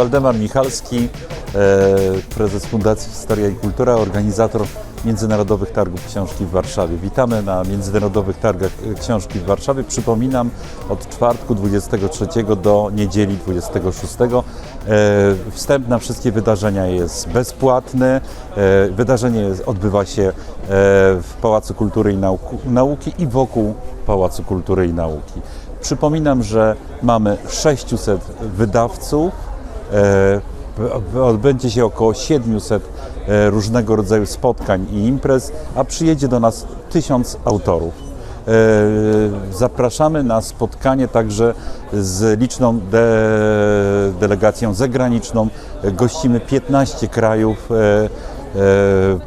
Waldemar Michalski, e, prezes Fundacji Historia i Kultura, organizator Międzynarodowych Targów Książki w Warszawie. Witamy na Międzynarodowych Targach e, Książki w Warszawie. Przypominam, od czwartku 23 do niedzieli 26. E, Wstęp na wszystkie wydarzenia jest bezpłatny. Wydarzenie odbywa się w Pałacu Kultury i Nauki i wokół Pałacu Kultury i Nauki. Przypominam, że mamy 600 wydawców. E, Odbędzie się około 700 e, różnego rodzaju spotkań i imprez, a przyjedzie do nas 1000 autorów. E, Zapraszamy na spotkanie także z liczną de delegacją zagraniczną. Gościmy 15 krajów.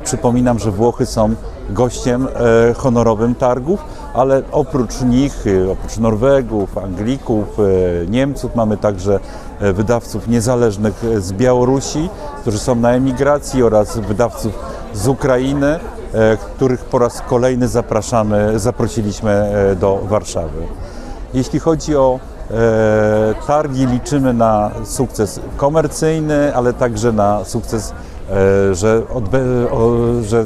Przypominam, że Włochy są gościem honorowym targów, ale oprócz nich, e, oprócz Norwegów, Anglików, e, Niemców, mamy także e, wydawców niezależnych z Białorusi, którzy są na emigracji oraz wydawców z Ukrainy, których po raz kolejny zapraszamy, zaprosiliśmy do Warszawy. Jeśli chodzi o targi, liczymy na sukces komercyjny, ale także na sukces, że, że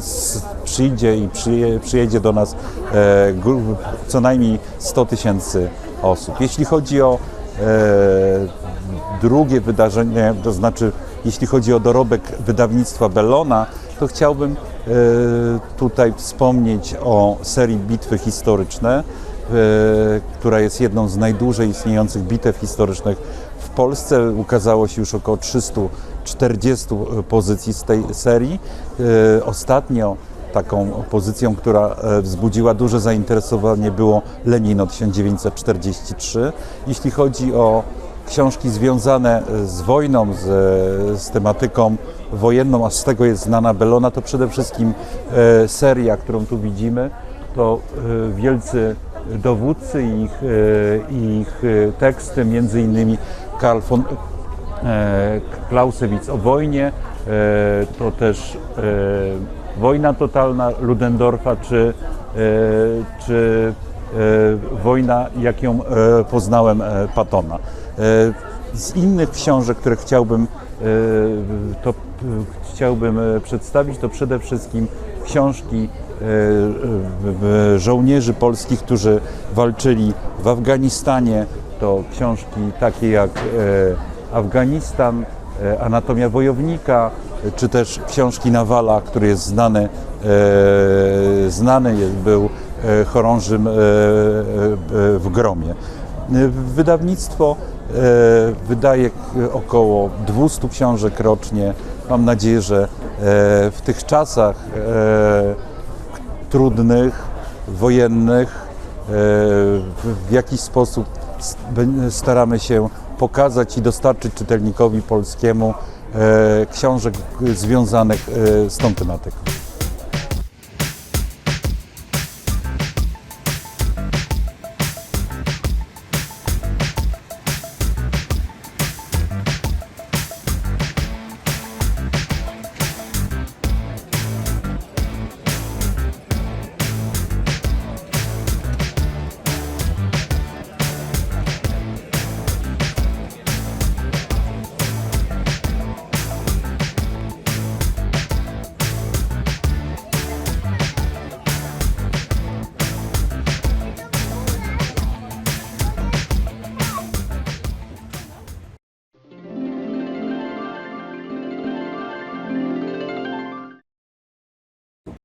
przyjdzie i przyje, przyjedzie do nas e, co najmniej 100 tysięcy osób. Jeśli chodzi o e, drugie wydarzenie, to znaczy jeśli chodzi o dorobek wydawnictwa Bellona, to chciałbym e, tutaj wspomnieć o serii Bitwy Historyczne, która jest jedną z najdłużej istniejących bitew historycznych w Polsce. Ukazało się już około 340 pozycji z tej serii. Ostatnio taką pozycją, która e, wzbudziła duże zainteresowanie było Lenino 1943. Jeśli chodzi o książki związane z wojną, z, z tematyką wojenną, a z tego jest znana Bellona, to przede wszystkim e, seria, którą tu widzimy, to e, wielcy dowódcy i ich, e, ich e, teksty, między innymi Karl von e, Clausewitz o wojnie, e, to też e, Wojna totalna Ludendorfa, czy, e, czy e, wojna, jak ją e, poznałem Patona. Z innych książek, które chciałbym, to, chciałbym przedstawić, to przede wszystkim książki żołnierzy polskich, którzy walczyli w Afganistanie. To książki takie jak Afganistan, Anatomia wojownika, czy też książki Nawala, który jest znany, e, znany jest, był e, chorążym e, w Gromie. Wydawnictwo wydaje około 200 książek rocznie. Mam nadzieję, że w tych czasach trudnych, wojennych, w, jakiś sposób staramy się pokazać i dostarczyć czytelnikowi polskiemu książek związanych e, z tą tematyką.